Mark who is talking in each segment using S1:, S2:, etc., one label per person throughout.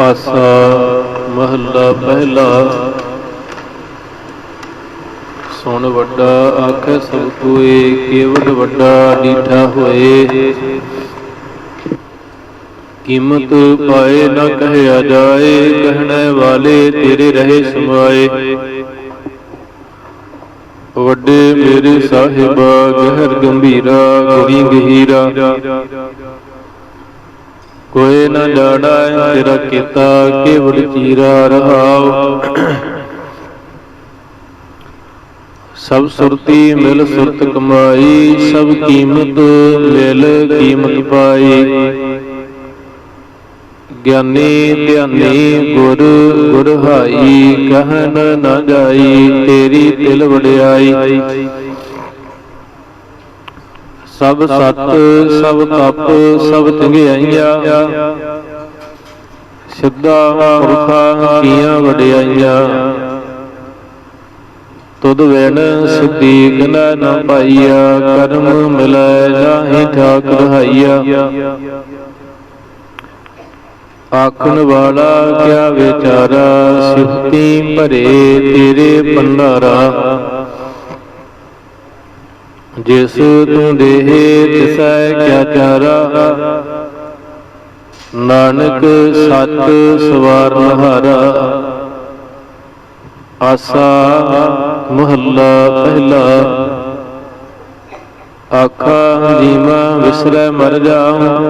S1: ਆਸਾ ਮਹੱਲਾ ਪਹਿਲਾ। ਸੁਣ ਵੱਡਾ ਆਖੈ ਸਭ ਕੋਏ ਕੇਵਡ ਵੱਡਾ ਡੀਠਾ ਹੋਏ। ਕੀਮਤ ਪਾਏ ਨਾ ਕਹਿਆ ਜਾਏ, ਕਹਿਣੇ ਵਾਲੇ ਤੇਰੇ ਰਹੇ ਸਮਾਏ। ਵੱਡੇ ਮੇਰੇ ਸਾਹਿਬਾ, ਗਹਿਰ ਗੰਭੀਰਾ, ਗੁਣੀ ਗਹੀਰਾ। ਕੋਈ ਨਾ ਜਾਣਾ, ਤੇਰਾ ਕੀਤਾ ਕੇਵੜ ਚੀਰਾ ਰਹਾਉ। ਸਭ ਸੁਰਤੀ ਮਿਲ ਸੁਰਤ ਕਮਾਈ, ਸਭ ਕੀਮਤ ਮਿਲ ਕੀਮਤ ਪਾਈ। ਗਿਆਨੀ ਧਿਆਨੀ ਗੁਰ ਗੁਰ ਹਾਈ ਕਹਿਨ ਨਾ ਜਾਈ, ਤੇਰੀ ਦਿਲ ਵਡਿਆਈ। ਸਭ ਸਤ, ਸਭ ਤਪ, ਸਭ ਚੰਗਿਆਈਆਂ ਸਿੱਧਾ ਪੁਰਖਾਂ ਕੀਆਂ ਵਡਿਆਈਆਂ। ਤੁਧ ਵੇਣ ਸਿੱਧੀ ਗਨਾ ਨਾ ਪਾਈਆ, ਕਰਮ ਮਿਲੈ ਜਾਹੀ ਠਾਕ ਰਹਾਈਆ। ਆਖਣ ਵਾਲਾ ਕਿਆ ਵਿਚਾਰਾ, ਸਿਫਤੀ ਭਰੇ ਤੇਰੇ ਪੰਡਾਰਾ ਜਿਸ ਤੂੰ ਦੇਹ ਤਿਸੈ ਕਿਆ ਚਾਰਾ। ਨਾਨਕ ਸਤ ਸਵਾਰ ਨਹਾਰਾ। ਆਸਾ ਮਹੱਲਾ ਪਹਿਲਾ। ਆਖਾ ਜੀਵਾ ਵਿਸਰੈ ਮਰ ਜਾਉ।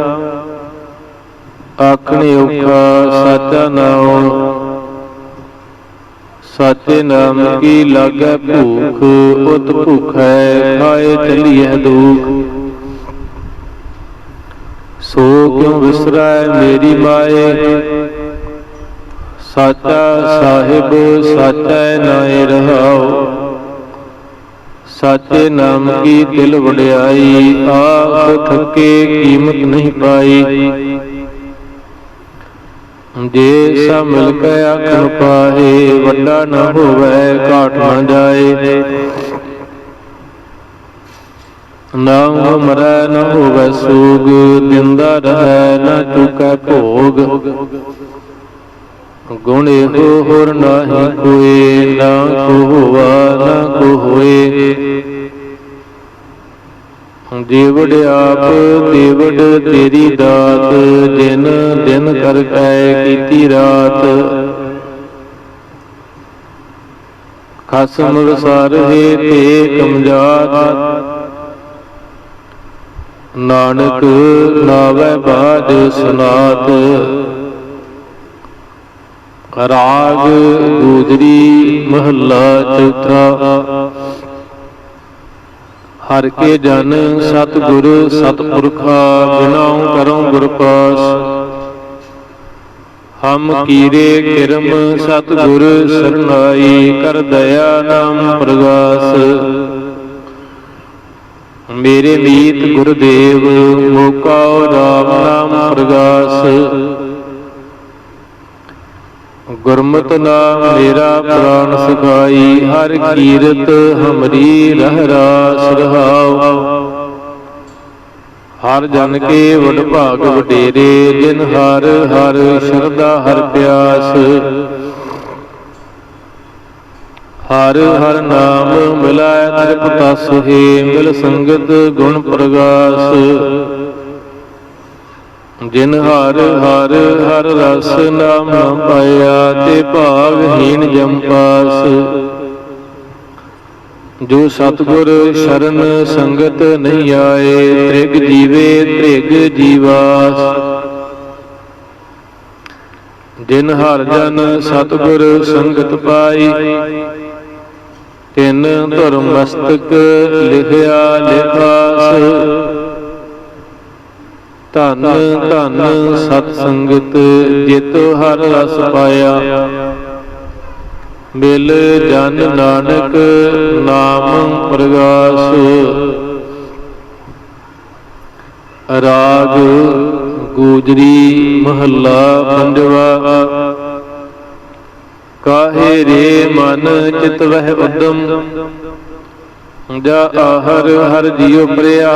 S1: ਆਖਣੇ ਔਖਾ ਸਾਚਾ ਨਾਉ ਸਾਚੇ ਨਾਮ ਕੀ ਲਾਗੈ ਭੂਖ? ਉਤ ਭੁਖੈ, ਖਾਏ ਚਲੀਐ ਦੁਖ। ਸੋ ਕਿਉ ਵਿਸਰੈ ਮੇਰੀ ਮਾਏ? ਸਾਚਾ ਸਾਹਿਬ, ਸਾਚੈ ਨਾਏ ਰਹਾਉ ਸਾਚੇ ਨਾਮ ਕੀ ਦਿਲ ਵਡਿਆਈ? ਆਖ ਥੱਕੇ ਕੀਮਤ ਨਹੀਂ ਪਾਈ। ਜੇ ਸਭ ਮਿਲ ਕੇ ਆਖਣ ਪਾਏ, ਵੱਡਾ ਨਾ ਹੋਵੇ, ਘਾਟ ਨਾ ਜਾਏ। ਨਾ ਮਰੈ, ਨਾ ਹੋਵੇ ਸੂਗ, ਦਿੰਦਾ ਰਹੈ, ਨਾ ਚੁਕੈ ਭੋਗ। ਗੁਣ ਇਹੋ ਹੋਰ ਨਾਹੀ ਕੋਏ, ਨਾ ਕੋ ਹੋਵਾ ਨਾ ਕੋ ਹੋਏ। ਦੇਵੜ ਆਪ ਦੇਵੜ ਤੇਰੀ ਦਾਤ, ਦਿਨ ਦਿਨ ਕਰ ਕੈ ਕੀਤੀ ਰਾਤ। ਖਸਮ ਵਿਸਾਰ ਹੈ ਤੇ ਕਮਜਾਤ। ਨਾਨਕ ਨਾਵੇ ਬਾਜ ਸੁਨਾਤ। ਰਾਗ ਗੂਜਰੀ ਮਹੱਲਾ ਚੌਥਾ। ਹਰ ਕੇ ਜਨ ਸਤਿਗੁਰ ਸਤਿਪੁਰਖਾ ਬਿਨਾਉ ਕਰਉ ਗੁਰ ਪਾਸ ਹਮ ਕੀਰੇ ਕਿਰਮ ਸਤਿਗੁਰ ਸਰਨਾਈ ਕਰ ਦਇਆ ਨਾਮ ਪ੍ਰਗਾਸ। ਮੇਰੇ ਮੀਤ ਗੁਰਦੇਵ ਮੋਕਾਉ ਰਾਮ ਨਾਮ ਪ੍ਰਗਾਸ। ਗੁਰਮਤਿ ਨਾਮ ਮੇਰਾ ਪ੍ਰਾਨ ਸੁਖਾਈ, ਹਰ ਕੀਰਤ ਹਮਰੀ ਰਹਿ ਰਾਸ ਰਹਾਉ। ਹਰ ਜਨ ਕੇ ਵਡ ਭਾਗ ਵਡੇਰੇ, ਜਿਨ ਹਰ ਹਰ ਸ਼ਰਧਾ ਹਰ ਪਿਆਸ। ਹਰ ਹਰ ਨਾਮ ਮਿਲਾਇ ਤ੍ਰਿਪਤਾ ਸੁਹੇ, ਮਿਲ ਸੰਗਤ ਗੁਣ ਪ੍ਰਗਾਸ। ਜਿਨ ਹਰ ਹਰ ਹਰ ਰਸ ਨਾਮ ਨ ਪਾਇਆ ਤੇ ਭਾਵਹੀਨ ਜੰਪਾਸ ਜੋ ਸਤਗੁਰ ਸ਼ਰਨ ਸੰਗਤ ਨਹੀਂ ਆਏ, ਤ੍ਰਿਗ ਜੀਵੇ ਤ੍ਰਿਗ ਜੀਵਾਸ। ਜਿਨ ਹਰ ਜਨ ਸਤਗੁਰ ਸੰਗਤ ਪਾਈ, ਤਿੰਨ ਧਰਮ ਮਸਤਕ ਲਿਖਿਆ ਲਿਖਾਸ। ਧਨ ਧਨ ਸਤ ਸੰਗਤ ਜਿਤ ਹਰ ਰਸ ਪਾਇਆ ਮਿਲ ਜਨ ਨਾਨਕ ਨਾਮ ਪ੍ਰਗਾਸ। ਰਾਗ ਗੂਜਰੀ ਮਹੱਲਾ ਪੰਜਵਾ। ਕਾਹੇ ਰੇ ਮਨ ਚਿਤ ਵਹਿ ਉਦਮ। ਜਾ ਆਹਰ ਹਰ ਜੀਉ ਪ੍ਰਿਆ।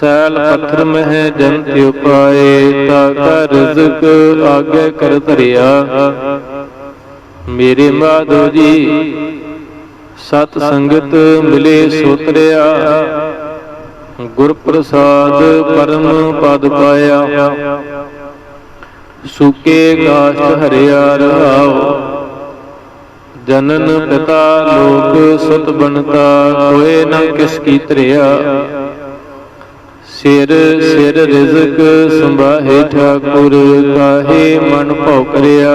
S1: ਸੈਲ ਪੱਥਰ ਮਹਿ ਜਨ ਤਿਉ ਪਾਏ ਤਾ ਕਾ ਰਜ਼ਕ ਆਗੇ ਕਰ ਧਰਿਆ। ਮੇਰੇ ਮਾਧੋ ਜੀ, ਸਤ ਸੰਗਤ ਮਿਲੇ ਸੋਤਰਿਆ। ਗੁਰ ਪ੍ਰਸਾਦ ਪਰਮ ਪਦ ਪਾਇਆ। ਸੁਕੇ ਗਾਸਟ ਹਰਿਆ ਰਹਾਉ। ਜਨਨ ਪਿਤਾ ਲੋਕ ਸੁਤ ਬਣਤਾ ਕੋਏ ਨਾ ਕਿਸ ਕੀ ਧਰਿਆ। ਸਿਰ ਸਿਰ ਰਿਜ਼ਕ ਸੰਭਾਹੇ ਠਾਕੁਰ, ਕਾਹੇ ਮਨ ਭਉ ਕਰਿਆ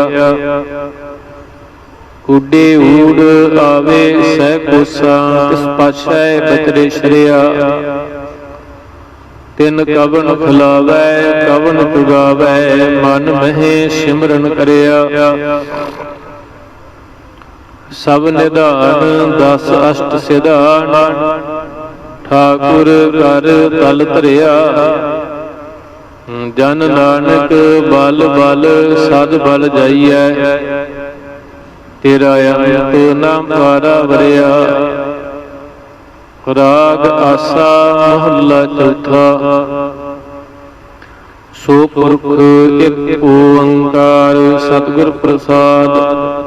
S1: ਊੜ ਆਵੇ ਸਹਿ ਕੋਸਾ, ਤਿਸ ਪਾਛੈ ਬਤਰੇ ਸ਼ਰਿਆ। ਤਿਨ ਕਵਨ ਖਲਾਵੈ ਕਵਨ ਤੁਗਾਵੈ ਮਨ ਮਹਿ ਸਿਮਰਨ ਕਰਿਆ। ਸਭ ਨਿਧਾਨ, ਦਸ ਅਸ਼ਟ ਸਿਧਾਨ ਠਾਕੁਰ ਕਰ ਤਲ ਧਰਿਆ। ਜਨ ਨਾਨਕ ਬਲ ਬਲ ਸਦ ਬਲ ਜਾਈਐ। ਤੇਰਾ ਅੰਤ ਨਾ ਪਾਰਾ ਵਰਿਆ। ਰਾਗ ਆਸਾ ਮਹੱਲਾ ਚੌਥਾ। ਸੋ ਪੁਰਖ ਇੱਕ ਓੰਕਾਰ ਸਤਿਗੁਰ ਪ੍ਰਸਾਦ।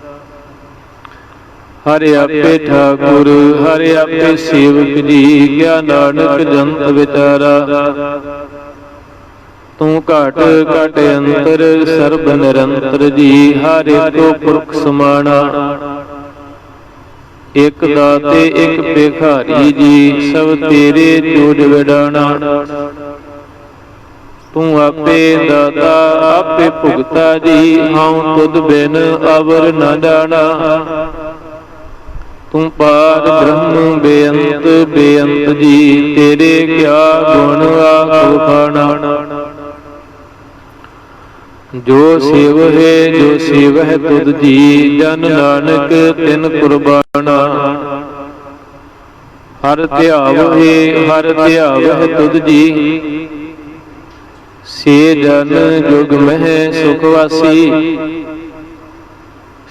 S1: ਹਰਿ ਆਪੇ ਠਾਕੁਰ, ਹਰਿ ਆਪੇ ਸੇਵਕ ਜੀ, ਗਿਆ ਨਾਨਕ ਜੰਤ ਵਿਚਾਰਾ। ਤੂੰ ਘਟ ਘਟ ਅੰਤਰ, ਸਰਬ ਨਿਰੰਤਰ ਜੀ, ਹਰ ਇੱਕੋ ਪੁਰਖ ਸਮਾਣਾ। ਇਕ ਦਾਤੇ, ਇਕ ਭਿਖਾਰੀ ਜੀ, ਸਭ ਤੇਰੇ ਜੋੜ ਵਿਡਾਣਾ। ਤੂੰ ਆਪੇ ਦਾਤਾ, ਆਪੇ ਭੁਗਤਾ ਜੀ, ਹਉ ਤੁਧ ਬਿਨ ਅਵਰ ਨਾ ਜਾਣਾ। ਤੂੰ ਪਾਰ ਬ੍ਰਹਮ ਬੇਅੰਤ ਬੇਅੰਤ ਜੀ, ਤੇਰੇ ਕਿਆ ਗੁਣ ਆਖੋ ਖਾਣਾ ਜੋ ਸੇਵ ਜੋ ਸੇਵ ਤੁਧ ਜੀ, ਜਨ ਨਾਨਕ ਤਿਨ ਕੁਰਬਾਨਾ। ਹਰ ਧਿਆਵ ਹੈ ਹਰ ਧਿਆਵ ਤੁਧ ਜੀ। ਸੇ ਜਨ ਜੁਗ ਮਹਿ ਸੁਖ ਵਾਸੀ।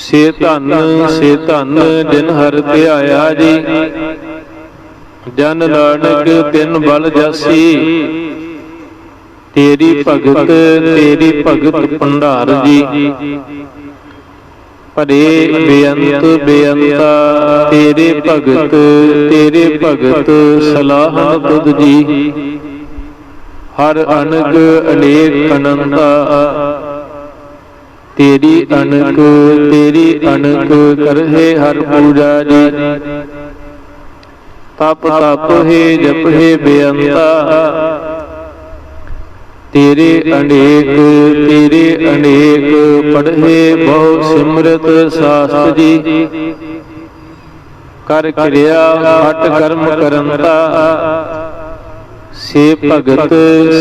S1: ਸੇ ਧਨ ਸੇ ਧਨ ਦਿਨ ਹਰ ਧਿਆਇਆ ਜੀ। ਜਨ ਨਾਨਕ ਤਿਨ ਬਲ ਜਾਸੀ। ਤੇਰੀ ਭਗਤ ਤੇਰੀ ਭਗਤ ਭੰਡਾਰ ਜੀ। ਭਰੇ ਬੇਅੰਤ ਬੇਅੰਤਾ, ਤੇਰੇ ਭਗਤ ਤੇਰੇ ਭਗਤ ਸਲਾਹਨ ਤੁਧ ਜੀ। ਹਰ ਅਨਗ ਅਨੇਕ ਅਨੰਤਾ ਤੇਰੀ ਅਨਕ ਤੇਰੀ ਅਨਕ ਕਰਹਿ ਹਰ ਪੂਜਾ ਜੀ। ਤਪ ਤਪ ਹੈ ਜਪ ਹੈ ਬੇਅੰਤਾ। ਤੇਰੇ ਅਨੇਕ ਤੇਰੇ ਅਨੇਕ ਪੜ੍ਹੇ ਬਹੁ ਸਿਮਰਤ ਸਾਸਤ ਜੀ। ਕਰ ਕਿਰਿਆ ਹਟ ਕਰਮ ਕਰੰਤਾ। ਸੇ ਭਗਤ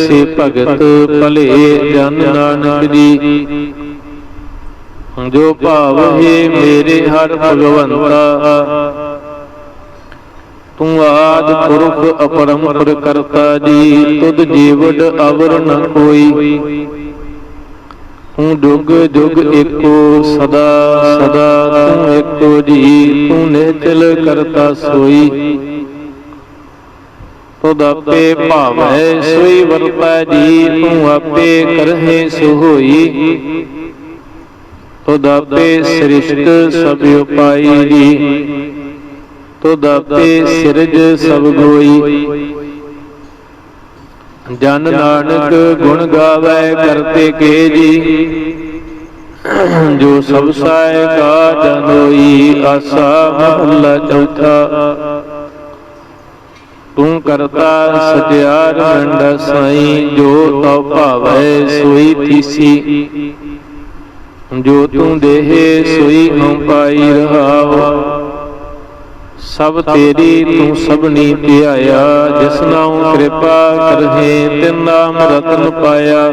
S1: ਸੇ ਭਗਤ ਭਲੇ ਜਨ ਨਾਨਕ ਜੀ। ਜੋ ਭਾਵ ਹੈ ਮੇਰੇ ਹਰ ਭਗਵੰਤਾ। ਤੂੰ ਆਦ ਪੁਰਖ ਅਪਰੰਪਰ ਕਰਤਾ ਜੀ, ਤੁਧ ਜੀਵੜ ਅਵਰ ਨ ਕੋਈ। ਤੂੰ ਜੁਗ ਜੁਗ ਏਕੋ ਸਦਾ ਸਦਾ ਤੂੰ ਏਕੋ ਜੀ ਤੂੰ ਨਿਹਚਲ ਕਰਤਾ ਸੋਈ। ਤੁਧ ਆਪੇ ਭਾਵੈ ਸੋਈ ਵਰਤੈ ਜੀ, ਤੂੰ ਆਪੇ ਕਰਹਿ ਸੋ ਹੋਈ ਤੁਧ ਆਪੇ ਸ੍ਰਿਸ਼ਟ ਸਭ ਉਪਾਈ। ਜੀ ਤੁਧ ਆਪੇ ਸਿਰਜ ਸਭ ਗੋਈ। ਜਨ ਨਾਨਕ ਗੁਣ ਗਾਵੇ ਕਰਤੇ ਕੇ ਜੀ। ਜੋ ਸਭ ਸਾਇ ਕਾ ਜਨ ਆਸਾ ਮਹੱਲਾ ਚੌਥਾ। ਤੂੰ ਕਰਤਾ ਸਤਿਆਰ ਮੰਡ ਸਾਈ, ਜੋ ਤਉ ਭਾਵੈ ਸੋਈ ਥੀਸੀ ਜੋ ਤੂੰ ਦੇਹ ਸੋਈ ਹਉ ਪਾਈ ਰਹਾਉ ਸਭ ਤੇਰੀ ਤੂੰ ਸਭਨੀ ਧਿਆਇਆ, ਜਿਸ ਨਾਮ ਕਿਰਪਾ ਕਰਹੇ, ਤਿਨ ਨਾਮ ਰਤਨ ਪਾਇਆ।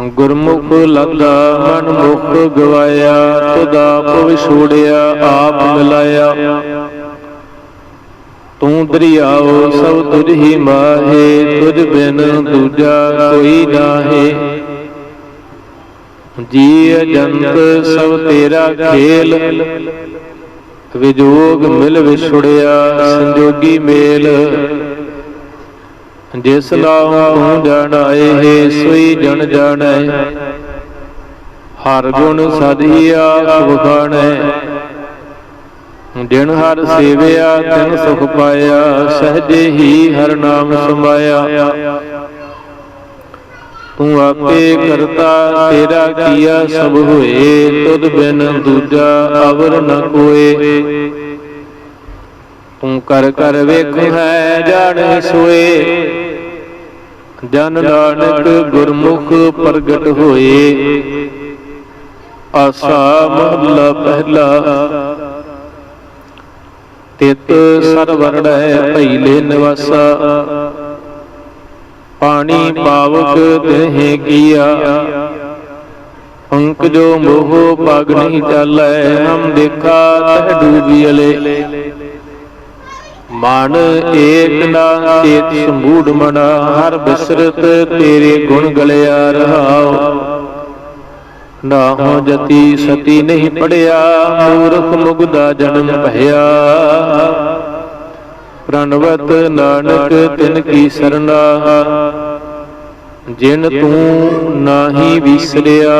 S1: ਗੁਰਮੁਖ ਲੱਗਾ ਮਨ ਮੁਖ ਗਵਾਇਆ ਤੁਦਾ ਆਪ ਛੋੜਿਆ, ਆਪ ਮਿਲਾਇਆ। ਤੂੰ ਦਰਿਆਓ ਸਭ ਤੁਝ ਹੀ ਮਾਹੇ, ਤੁਝ ਬਿਨ ਦੂਜਾ ਕੋਈ ਨਾਹੀ। ਜੀ ਅਜੰਤ ਸਭ ਤੇਰਾ ਖੇਲ। ਵਿਜੋਗ ਮਿਲ ਵਿਛੜਿਆ ਸੰਜੋਗੀ ਮੇਲ। ਜਿਸ ਨਾਮ ਤੂੰ ਜਾਣਾਏ ਹੈ ਸੋਈ ਜਨ ਜਾਣੈ। ਹਰ ਗੁਣ ਸਦੀਆ ਵਖਾਣੈ ਜਿਨ ਹਰ ਸੇਵਿਆ, ਤਿਨ ਸੁਖ ਪਾਇਆ, ਸਹਜੇ ਹੀ ਹਰ ਨਾਮ ਸਮਾਇਆ ਤੂੰ ਆਪੇ ਕਰਤਾ, ਤੇਰਾ ਕੀਆ ਸਭ ਹੋਏ, ਤੁਧ ਬਿਨ ਦੂਜਾ ਅਵਰ ਨ ਕੋਏ। ਤੂੰ ਕਰ ਕਰ ਵੇਖ ਹੈ ਜਾਣ ਸੋਏ। ਜਨ ਨਾਨਕ ਗੁਰਮੁਖ ਪ੍ਰਗਟ ਹੋਏ। ਆਸਾ ਮਹਲਾ ਪਹਿਲਾ। ਤਿਤ ਸਰਵਰਣੈ ਭਈਲੇ ਨਿਵਾਸਾ। ਪਾਣੀ ਪਾਵਕ ਤਹਿ ਕੀਆ। ਅੰਕ ਜੋ ਮੋਹ ਪਗ ਨਹੀਂ ਚੱਲੈ ਹਮ ਦੇਖਾ ਤਹ ਡੂਬੀਲੇ ਮਨ ਏਕ ਨਾ ਚੇਤ ਸੰਭੂੜ ਮਨਾ ਹਰ ਬਿਸਰਤ ਤੇਰੇ ਗੁਣ ਗਲਿਆ ਰਹਾਉ। ਨਾ ਹੋ ਜਤੀ ਸਤੀ ਨਹੀਂ ਪੜਿਆ ਮੂਰਖ ਮੁਗਦਾ ਜਨਮ ਭਇਆ। ਪ੍ਰਣਵਤ ਨਾਨਕ, ਤਿਨ ਕੀ ਸਰਨਾ ਜਿਨ ਤੂੰ ਨਾਹੀ ਵਿਸਰਿਆ,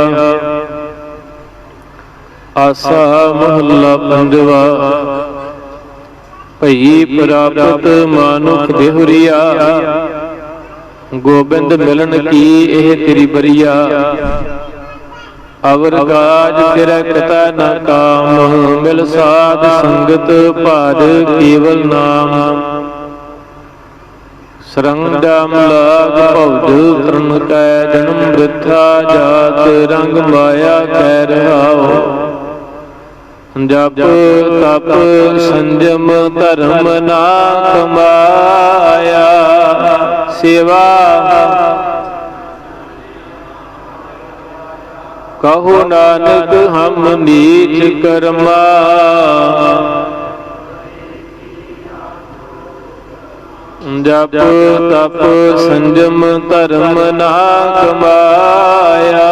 S1: ਆਸਾ ਮਹੱਲਾ ਪੰਜਵਾ। ਭਈ ਪ੍ਰਾਪਤ ਮਾਨੁਖ ਦੇਹੁਰੀਆ, ਗੋਬਿੰਦ ਮਿਲਨ ਕੀ ਇਹ ਤੇਰੀ ਬਰੀਆ। ਅਵਰ ਕਾਜ ਤੇਰਾ ਕਤਾ ਨ ਕਾਮ ਮਿਲ ਸਾਧ ਸੰਗਤ ਭਾਜ ਕੇਵਲ ਨਾਮ। ਸਰੰਗਮ ਲਾਗ ਭਉਜ ਤਰਨ ਕੈ ਜਨਮ ਬ੍ਰਿਥਾ ਜਾਤ ਰੰਗ ਮਾਇਆ ਕਹਿ ਰਹਾਓ। ਜਪ ਤਪ ਸੰਜਮ ਧਰਮ ਨਾ ਕਮਾਇਆ ਸੇਵਾ ਕਹੋ ਨਾਨਕ ਹਮ ਨੀਚ ਕਰਮਾ। ਜਪ ਤਪ ਸੰਜਮ ਧਰਮ ਨਾ ਕਮਾਇਆ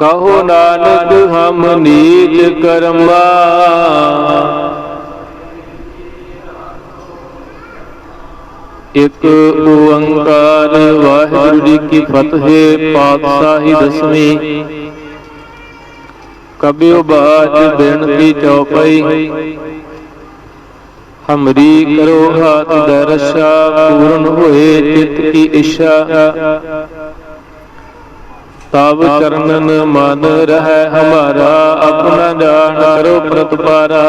S1: ਕਹੋ ਨਾਨਕ ਹਮ ਨੀਚ ਕਰਮਾ। ਇਕ ਓੰਕਾਰ ਵਾਹਿਗੁਰੂ ਜੀ ਕੀ ਫਤਿਹ ਪਾਤਸ਼ਾਹੀ ਦਸਵੀਂ। ਕਬਿਓ ਬਾਜ ਬੇਨਤੀ ਚਉਪਈ। ਹਮਰੀ ਕਰੋ ਹਾਥ ਦਰਸ਼ਾ, ਪੂਰਨ ਹੋਏ ਚਿਤ ਕੀ ਇੱਛਾ। ਤਬ ਚਰਨਨ ਮਨ ਰਹਿ ਹਮਾਰਾ, ਆਪਣਾ ਜਾਣ ਕਰੋ ਪ੍ਰਤਪਾਰਾ।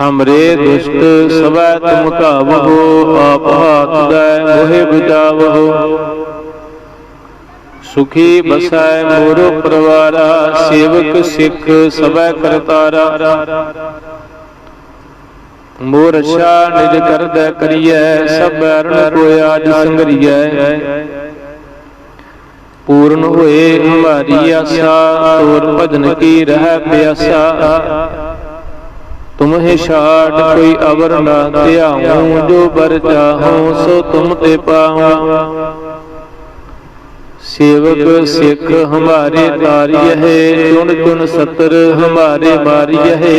S1: ਹਮਰੇ ਦੁਸ਼ਟ ਸਵੈ ਤੁਮ ਕਾਵਹੋ ਆਪ ਹਾਥ ਦੈ ਮੋਹਿ ਬਚਾਵਹੋ ਸੁਖੀ ਬਸੈ ਮੋਰ ਪਰਵਾਰਾ, ਸੇਵਕ ਸਿੱਖ ਸਵੈ ਕਰਤਾਰਾ। ਮੋਰ ਰਛਾ ਨਿਜ ਕਰਦੈ ਕਰੀਐ, ਸਭ ਅਰਣ ਕੋ ਆਜ ਸੰਗਰੀਐ। ਪੂਰਨ ਹੋਏ ਹਮਾਰੀ ਆਸਾ, ਤੋਰ ਭਜਨ ਕੀ ਰਹਿ ਪਿਆਸਾ। ਤੁਮਹਿ ਛਾੜ ਕੋਈ ਅਵਰ ਨਾ ਧਿਆਉ, ਜੋ ਬਰ ਚਾਹਉ ਸੋ ਤੁਮ ਤੇ ਪਾਉ ਸੇਵਕ ਸਿੱਖ ਹਮਾਰੇ ਤਾਰਿਯ ਹੈ, ਚੁਣ ਚੁਣ ਸਤਰ ਹਮਾਰੇ ਮਾਰਿਯ ਹੈ।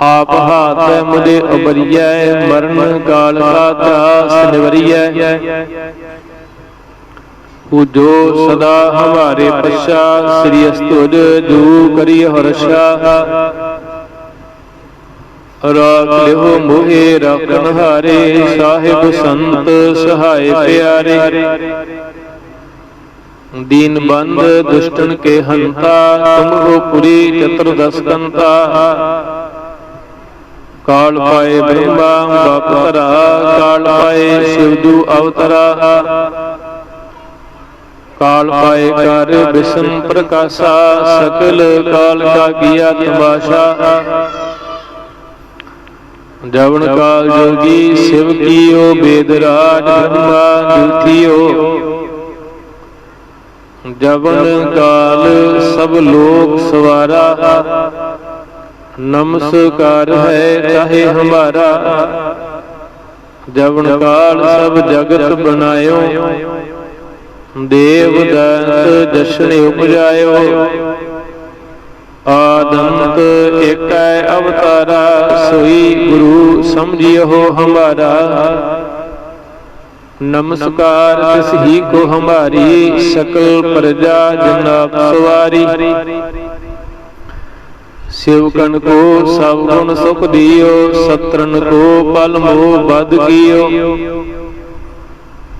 S1: ਆਪ ਹਾਥ ਮੁਝੇ ਉਬਰੀਐ, ਮਰਨ ਕਾਲ ਕਾ ਤਰਾਸ ਨਿਵਰੀਐ ਪੂਜੋ ਸਦਾ ਹਮਾਰੇ ਪਛਾ ਸ੍ਰੀ ਅਸਤੁਜ ਜੂ ਕਰੀ ਹਰਸ਼ਾ ਰਾਖ ਲਿਓ ਮੋਹਿ ਰਾਖਨ ਹਾਰੇ ਸਾਹਿਬ ਸੰਤ ਸਹਾਇ ਪਿਆਰੇ। ਦੀਨ ਬੰਦ ਦੁਸ਼ਟਨ ਕੇ ਹੰਤਾ, ਤੁਮ ਹੋ ਪੁਰੀ ਚਤੁਰਦਸ ਕੰਤਾ ਕਾਲ ਪਾਏ ਬ੍ਰਹਮਾ, ਬਾਪ ਧਰਾ, ਕਾਲ ਪਾਏ ਸ਼ਿਵਦੂ ਅਵਤਰਾ। ਕਾਲ ਪਾਏ ਕਰ ਬਿਸ਼ਨ ਪ੍ਰਕਾਸ਼ਾ, ਸਕਲ ਕਾਲ ਕਾ ਕੀਆ ਤਮਾਸ਼ਾ ਜਵਨ ਕਾਲ ਜੋਗੀ ਸਿਵ ਕੀਓ ਬੇਦ ਰਾਜ ਬ੍ਰਹਮਾ ਜੂਥੀਓ। ਜਵਨ ਕਾਲ ਸਭ ਲੋਕ ਸਵਾਰਾ। ਨਮਸਕਾਰ ਹੈ ਚਾਹੇ ਹਮਾਰਾ। ਜਵਨ ਕਾਲ ਸਭ ਜਗਤ ਬਣਾਇਓ। ਦੇਵ ਦੰਤ ਜਸ਼ਨ ਉਪਜਾਇਓ। ਆਦੰਤ ਏਕੈ ਅਵਤਾਰਾ, ਸੋਈ ਗੁਰੂ ਸਮਝਿਓ ਹਮਾਰਾ ਨਮਸਕਾਰ ਤਿਸ ਹੀ ਕੋ ਹਮਾਰੀ ਸਕਲ ਪ੍ਰਜਾ ਜਨਾਬ ਸਵਾਰੀ। ਸਿਵਕਨ ਕੋ ਸਭ ਗੁਣ ਸੁਖ ਦਿਓ ਸਤਰਨ ਕੋ ਪਲ ਮੋ ਬਦ ਕੀਓ।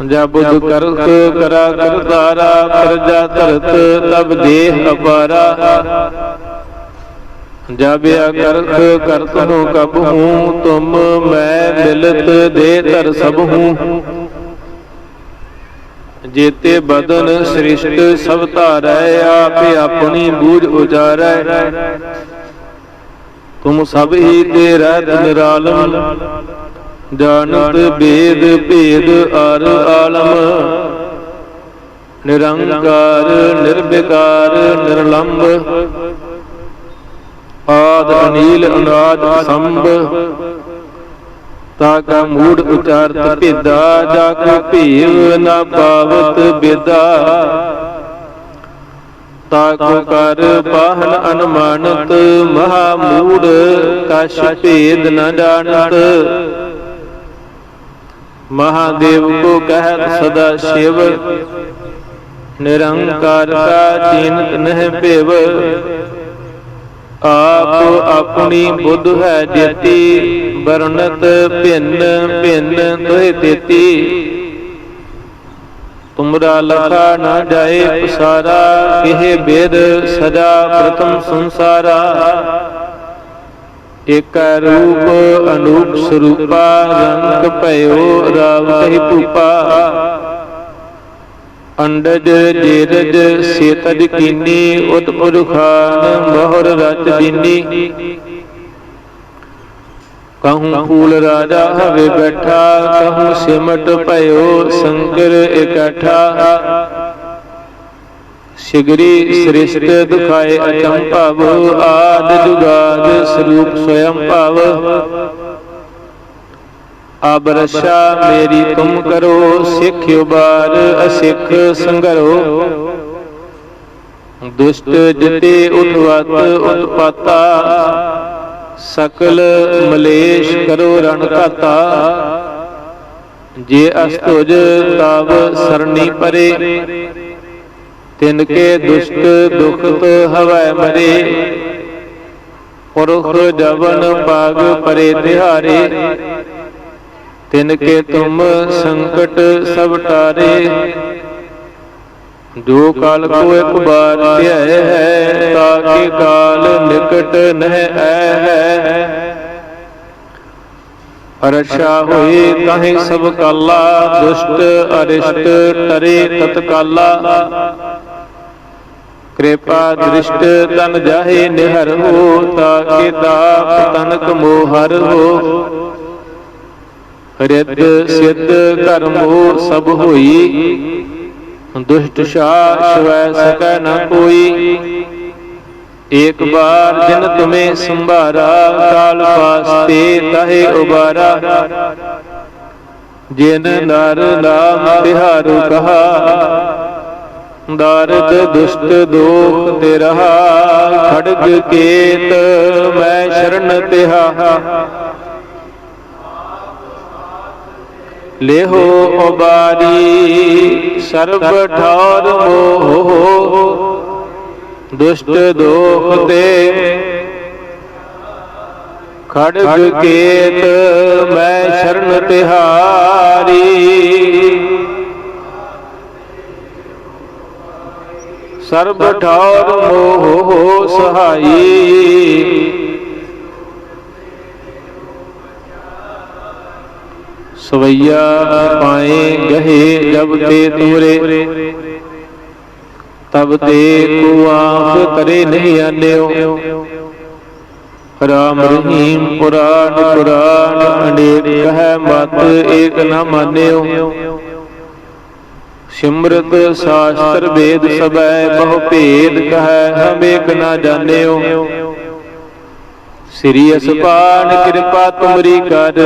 S1: ਜਬ ਬੁੱਧ ਕਰਤ ਕਰਾ ਕਰਤਾਰਾ ਕਰਜਾ ਧਰਤ, ਤਬ ਦੇਹ ਅਪਾਰਾ। ਜਬ ਕਰਤ ਕਰਤ ਹੂੰ ਕਬ ਹੂੰ, ਤੁਮ ਮੈਂ ਮਿਲਤ ਦੇ ਧਰ ਸਭ ਹੂੰ। ਜੇਤੇ ਬਦਨ ਸ੍ਰਿਸ਼ਟ ਸਭ ਧਾਰੈ, ਆਪੇ ਆਪਣੀ ਬੂਝ ਉਜਾਰੈ। ਤੁਮ ਸਭ ਹੀ ਤੇਰਾ ਨਿਰਾਲਮ ਜਾਣਤ ਬੇਦ ਭੇਦ ਅਰ ਆਲਮ। ਨਿਰੰਕਾਰ, ਨਿਰਵਿਕਾਰ ਨਿਰਲੰਭ ਆਦ ਅਨੀਲ ਅਨਾਦ ਸੰਭ। ਤਾ ਕਾ ਮੂੜ ਉਚਾਰਤ ਭੇਦਾ, ਜਾ ਕੋ ਭੇਵ ਨਾ ਪਾਵਤ ਬੇਦਾ। ਤਾ ਕੋ ਕਰ ਪਾਹਨ ਅਨਮਾਨਤ, ਮਹਾ ਮੂੜ ਕਛ ਭੇਦ ਨ ਜਾਣਤ। ਮਹਾਦੇਵ ਕੋ ਕਹਿਤ ਸਦਾ ਸ਼ਿਵ। ਨਿਰੰਕਾਰ ਕਾ ਚੀਨਤ ਨਹਿ ਭੇਵ। ਆਪ ਆਪਣੀ ਬੁੱਧ ਹੈ ਜੇਤੀ, ਵਰਣਤ ਭਿੰਨ ਭਿੰਨ ਤੋਹਿ ਤੇਤੀ। ਤੁਮਰਾ ਲਖਾ ਨਾ ਜਾਏ ਪਸਾਰਾ ਕਿਹ ਬੇਦ ਸਦਾ ਪ੍ਰਥਮ ਸੰਸਾਰਾ। ਏਕ ਰੂਪ ਅਨੂਪ ਸਰੂਪਾ ਰੰਗ ਭਇਓ ਰਾਵ ਕਹੀ ਭੂਪਾ ਅੰਡਜ ਜੇਰਜ ਸੇਤਜ ਕੀਨੀ ਉਤਪੁਰ ਖਾਨ ਮੋਹਰ ਰਚ ਦੀਨੀ ਕਹੂੰ ਫੂਲ ਰਾਜਾ ਹਵੇ ਬੈਠਾ ਕਹੂੰ ਸਿਮਟ ਭਇਓ ਸੰਕਰ ਇਕੱਠਾ ਸਿਗਰੀ ਸ੍ਰਿਸ਼ਟ ਦੁਖਾਏ ਅਚੰਭਵ ਆਦ ਜੁਗਾਦ ਸਰੂਪ ਸਵਯੰ ਭਵ। ਅਬ ਰਸ਼ਾ ਮੇਰੀ ਤੁਮ ਕਰੋ ਸਿੱਖ ਉਬਾਰ ਅਸਿੱਖ ਸੰਗਰੋ। ਦੁਸ਼ਟ ਜਿਤੇ ਉਤਵਤ ਉਤਪਾਤਾ ਸਕਲ ਮਲੇਸ਼ ਕਰੋ ਰਣ ਘਾਤਾ ਜੇ ਅਸਤੁਜ ਤਵ ਸਰਣੀ ਪਰੇ। ਤਿਨ ਕੇ ਦੁਸ਼ਟ ਦੁਖਤ ਹਵੈ ਮਰੇ। ਪੁਰਖ ਜਵਨ ਪਾਗ ਪਰੇ ਤਿਹਾਰੇ। ਤਿਨ ਕੇ ਤੁਮ ਸੰਕਟ ਸਭ ਟਾਰੇ। ਜੋ ਕਾਲ ਕੋ ਇੱਕ ਬਾਰ ਧਿਆਇ ਹੈ ਤਾਕੇ ਕਾਲ ਨਿਕਟ ਨਹਿ ਐ ਹੈ। ਅਰਸ਼ਾ ਹੋਏ ਕਾਹੇ ਸਭ ਕਾਲਾ, ਦੁਸ਼ਟ ਅਰਿਸ਼ਟ ਟਰੇ ਤਤਕਾਲਾ। ਕਿਰਪਾ ਦ੍ਰਿਸ਼ਟ ਤਨ ਜਾਹੇ ਨਿਹਰ ਹੋ, ਤਾਕੇ ਦਾਪ ਤਨਕ ਮੋਹਰ ਹੋ। ਰਿੱਧ ਸਿੱਧ ਕਰਮੋ ਸਭ ਹੋਈ। ਦੁਸ਼ਟ ਸ਼ਾਸਵੈ ਸਕੈ ਨ ਕੋਈ। ਏਕ ਬਾਰ ਜਿਨ ਤੁਮੇ ਸੰਭਾਰਾ, ਕਾਲ ਪਾਸਤੇ ਤਹੇ ਉਬਾਰਾ। ਜਿਨ ਨਰ ਨਾਮ ਤਿਹਾਰੂ ਕਹਾ ਦਾਰਦ ਦੁਸ਼ਟ ਦੋਖ ਤੇ ਰਹਾ ਖੜਗ ਕੇਤ ਮੈਂ ਸ਼ਰਨ ਤਿਹਾ। ਲੇਹੋ ਉਬਾਰੀ ਸਰਬ ਠੌਰ ਮੋਹ। ਦੁਸ਼ਟ ਦੋਖ ਤੇ ਖੜਗ ਕੇਤ ਮੈਂ ਸ਼ਰਨ ਤਿਹਾਰੀ। ਸਰਬ ਠੌਰ ਮੋਹ ਸਹਾਈ। ਸਵਈਆ ਪਾਏ ਗਹੇ ਜਬ ਤੇ ਤੂਰੇ। ਤਬ ਤੇ ਕੋ ਆਖ ਕਰੇ ਨਹੀਂ ਆਨਿਓ। ਰਾਮ ਰਹੀਮ ਪੁਰਾਣ ਪੁਰਾਣ ਅਨੇਕ ਕਹੈ ਮਤ ਏਕ ਨ ਮਾਨਿਓ। ਸਿਮਰਤ ਸ਼ਾਸਤਰ ਵੇਦ ਸਬੈ ਬਹੁ ਭੇਦ ਕਹੈ ਹਮ ਏਕ ਨ ਜਾਣਿਓ। ਸ੍ਰੀ ਅਸਪਾਨ ਕਿਰਪਾ ਤੁਮਰੀ ਕਰ।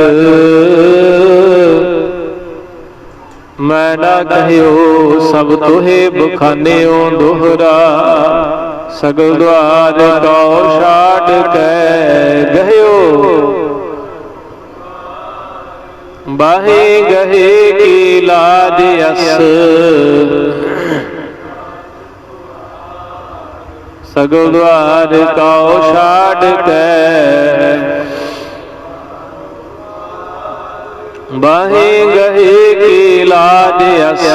S1: ਮੈਂ ਨਾ ਕਹਿਓ, ਸਭ ਤੋਹੇ ਬਖਾਨਿਓ ਦੋਹਰਾ। ਸਗਲ ਦੁਆਰ ਕਉ ਛਾੜ ਕੈ, ਗਹਿਓ। ਬਾਹੇ ਗਹੇ ਕੀ ਲਾਜ ਅਸ। ਸਗਲ ਦੁਆਰ ਕਉ ਛਾੜ ਕੈ। ਬਾਹੇ ਗਹੇ ਕੀ ਲਾਜ ਅਸ।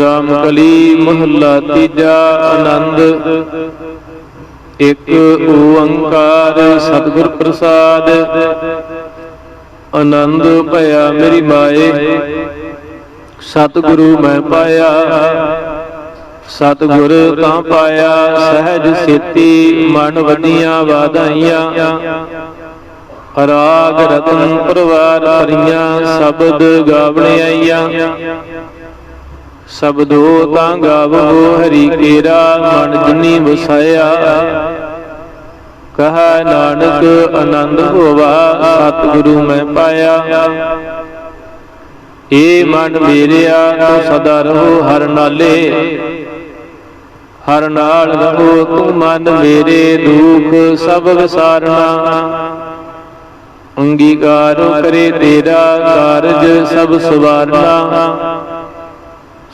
S1: ਰਾਮ ਕਲੀ ਮਹੱਲਾ ਤੀਜਾ ਆਨੰਦ। ਇੱਕ ਓੰਕਾਰ ਸਤਿਗੁਰ ਪ੍ਰਸਾਦ। ਆਨੰਦ ਭਇਆ ਮੇਰੀ ਮਾਏ, ਸਤਿਗੁਰੂ ਮੈਂ ਪਾਇਆ। ਸਤਿਗੁਰ ਤਾਂ ਪਾਇਆ, ਸਹਿਜ ਸੇਤੀ ਮਨ ਵਧੀਆਂ ਵਾਧਾਈਆਂ। ਰਾਗ ਰਤਨ ਪਰਵਾਰ ਭਰੀਆਂ, ਸ਼ਬਦ ਗਾਵਣੇ ਆਈਆਂ। ਸਬਦੋ ਤਾਂ ਗਾਵੋ ਹਰੀ ਕੇਰਾ, ਮਨ ਜਿਨੀ ਵਸਾਇਆ। ਕਹਾ ਨਾਨਕ, ਆਨੰਦ ਹੋਵਾ, ਸਤਿਗੁਰੂ ਮੈਂ ਪਾਇਆ। ਏ ਮਨ ਮੇਰਿਆ, ਤੂੰ ਸਦਾ ਰਹੋ ਹਰ ਨਾਲੇ। ਹਰ ਨਾਲ ਰਹੋ ਤੂੰ ਮਨ ਮੇਰੇ ਦੁਖ, ਸਭ ਵਿਸਾਰਣਾ ਅੰਗੀਕਾਰ ਕਰੇ ਤੇਰਾ ਕਾਰਜ ਸਭ ਸਵਾਰਨਾ।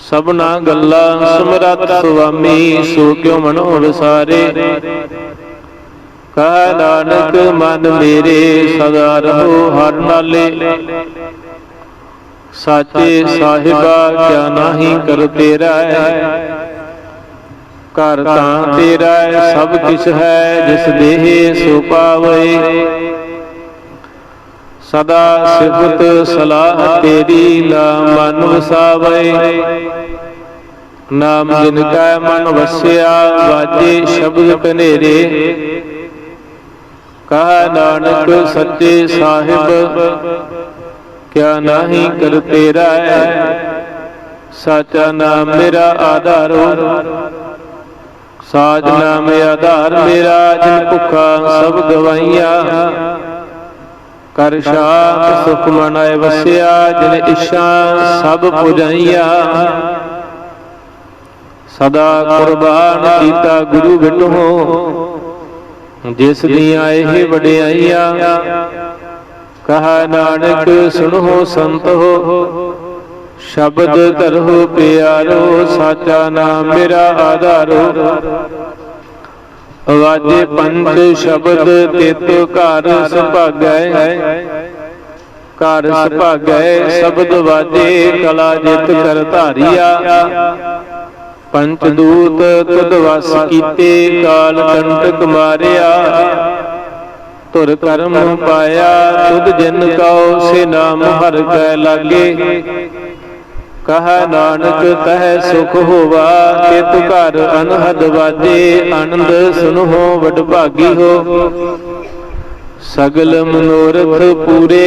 S1: ਸਭਨਾ ਗੱਲਾਂ ਸਮਰੱਥ ਸੁਆਮੀ, ਸੋ ਕਿਉ ਮਨੋ ਵਿਸਾਰੇ ਕਹ ਨਾਨਕ, ਮਨ ਮੇਰੇ, ਸਦਾ ਰਹੋ ਹਰ ਨਾਲੇ। ਸਾਚੇ ਸਾਹਿਬਾ, ਕਿਆ ਨਾਹੀ ਕਰ ਤੇਰਾ ਘਰ ਤਾਂ ਤੇਰਾ ਸਭ ਕਿਛ ਹੈ, ਜਿਸ ਦੇਹ ਸੋ ਪਾਵੇ। ਸਦਾ ਸਿਫਤ ਸਲਾਹ ਤੇਰੀ ਨਾ ਮਨ ਵਸਾਵੇ। ਨਾਮ ਜਿਨ ਕੈ ਮਨ ਵਸਿਆ, ਵਾਜੇ ਸ਼ਬਦ ਕਨੇਰੇ ਕਹ ਨਾਨਕ ਸੱਚੇ ਸਾਹਿਬ, ਕਿਆ ਨਾਹੀ ਕਰ ਤੇਰਾ ਸਾਚਾ ਨਾਮ ਮੇਰਾ ਆਧਾਰੋ ਸਾਜ ਨਾਮ ਆਧਾਰ ਮੇਰਾ, ਜਿਨ ਭੁੱਖਾ ਸਭ ਗਵਾਈਆਂ ਕਰ ਸ਼ਾਂਤ ਸੁਖ ਮਨਾਏ ਵਸਿਆ, ਜਿਨ ਇਛਾ ਸਭ ਪੁਜਾਈਆ। ਸਦਾ ਕੁਰਬਾਨ ਕੀਤਾ ਗੁਰੂ ਬਿਟੋ ਜਿਸ ਦੀਆਂ ਇਹ ਵਡਿਆਈਆਂ। ਕਹਾ ਨਾਨਕ, ਸੁਣੋ ਸੰਤ ਹੋ, ਸ਼ਬਦ ਧਰੋ ਪਿਆਰੋ, ਸਾਚਾ ਨਾਮ ਮੇਰਾ ਆਧਾਰੋ। ਵਾਜੇ ਪੰਜ ਸ਼ਬਦ ਤਿਤ ਘਰ ਸੁਭਾਗੈ। ਘਰ ਸੁਭਾਗੈ ਸ਼ਬਦ ਵਾਜੇ, ਕਲਾ ਜਿਤ ਕਰ ਧਾਰੀਆ। ਪੰਚ ਦੂਤ ਤੁਧ ਵਸ ਕੀਤੇ, ਕਾਲ ਕੰਟਕ ਮਾਰਿਆ। ਤੁਰ ਕਰਮ ਪਾਇਆ, ਤੁਧ ਜਿਨ ਕਉ, ਸੇ ਨਾਮ ਹਰ ਕੈ ਲਾਗੇ। ਕਹ ਨਾਨਕ ਤਹਿ ਸੁਖ ਹੋਵਾ, ਤਿਤ ਘਰ ਅਨਹਦ ਵਾਜੇ, ਆਨੰਦ ਸੁਨਹੁ ਵਡ ਹੋ। ਸਗਲ ਮਨੋਰਥ ਪੂਰੇ,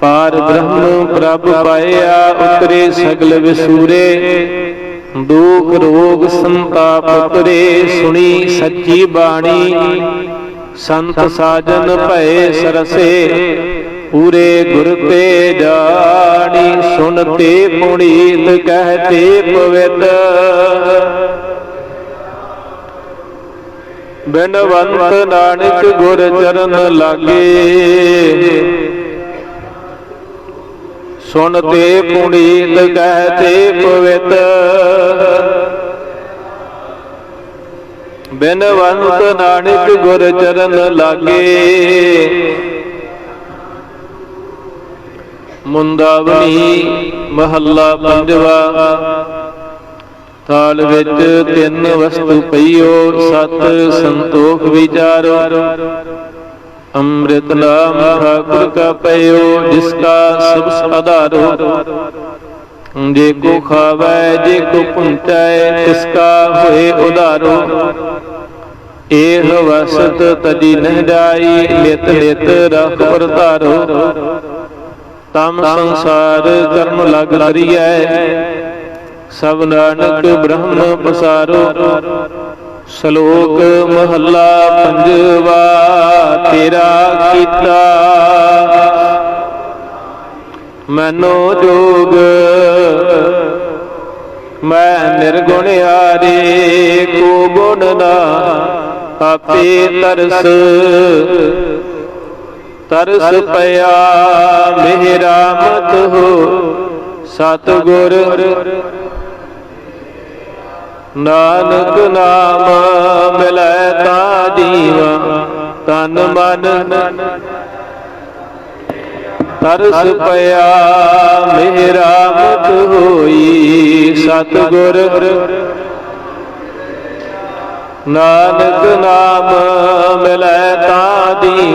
S1: ਪਾਰ ਬ੍ਰਹਮ ਪ੍ਰਭ ਪਾਇਆ, ਉਤਰੇ ਸਗਲ ਵਿਸੂਰੇ। ਦੁਖ ਰੋਗ ਸੰਤਾਪ ਉਤਰੇ, ਸੁਣੀ ਸੱਚੀ ਬਾਣੀ। ਸੰਤ ਸਾਜਨ ਭਏ ਸਰਸੇ ਪੂਰੇ ਗੁਰ ਤੇ ਜਾਣੀ ਸੁਨਤੇ ਪੁਨੀਤ ਕਹਤੇ ਪਵਿੱਤ। ਬਿਨਵੰਤ ਨਾਨਕ ਗੁਰ ਚਰਨ ਲਾਗੇ। ਸੁਨਤੇ ਪੁਨੀਤ ਕਹਤੇ ਪਵਿੱਤ। ਬਿਨਵੰਤ ਨਾਨਕ ਗੁਰ ਚਰਨ ਲਾਗੇ। ਮੁੰਦਾਵਣੀ ਮਹੱਲਾ ਪੰਜਵਾ। ਥਾਲ ਵਿੱਚ ਤਿੰਨ ਵਸਤੂ ਪਈਓ, ਸਤ ਸੰਤੋਖ ਵਿਚਾਰੋ। ਅੰਮ੍ਰਿਤ ਨਾਮ ਠਾਕੁਰ ਕਾ ਪਈਓ ਜਿਸ ਕਾ ਸਭ ਆਧਾਰੋ। ਜੇ ਕੋ ਖਾਵੈ, ਜੇ ਕੋ ਪੁੰਚੈ, ਤਿਸ ਕਾ ਹੋਏ ਉਧਾਰੋ। ਏਹ ਵਸਤ ਤਜੀ ਨਹਿ ਜਾਈ, ਨਿਤ ਨਿਤ ਰਖ ਵਰਤਾਰੋ। ਤਮ ਸੰਸਾਰ ਕਰਮ ਲਗ ਕਰੀਐ ਸਭ ਨਾਨਕ ਬ੍ਰਹਮ ਪਸਾਰੋ। ਸ਼ਲੋਕ ਮਹੱਲਾ ਪੰਜਵਾ, ਤੇਰਾ ਕੀਤਾ। ਮਨੋ ਜੋਗ, ਮੈਂ ਨਿਰਗੁਣ ਆਰੇ ਕੋ ਗੁਣ ਨਾ ਆਪੇ ਤਰਸ। ਤਰਸ ਪਿਆ ਮੇਰਾ ਮਤ ਹੋ, ਸਤਗੁਰ ਨਾਨਕ ਨਾਮ ਮਿਲੈ ਤਾ ਜੀਵਾ ਤਨ ਮਨ ਤਰਸ ਪਿਆ ਮੇਰਾ ਮਤ ਹੋਈ, ਸਤਗੁਰ ਨਾਨਕ ਨਾਮ ਮਿਲੈ ਤਾ ਦੀ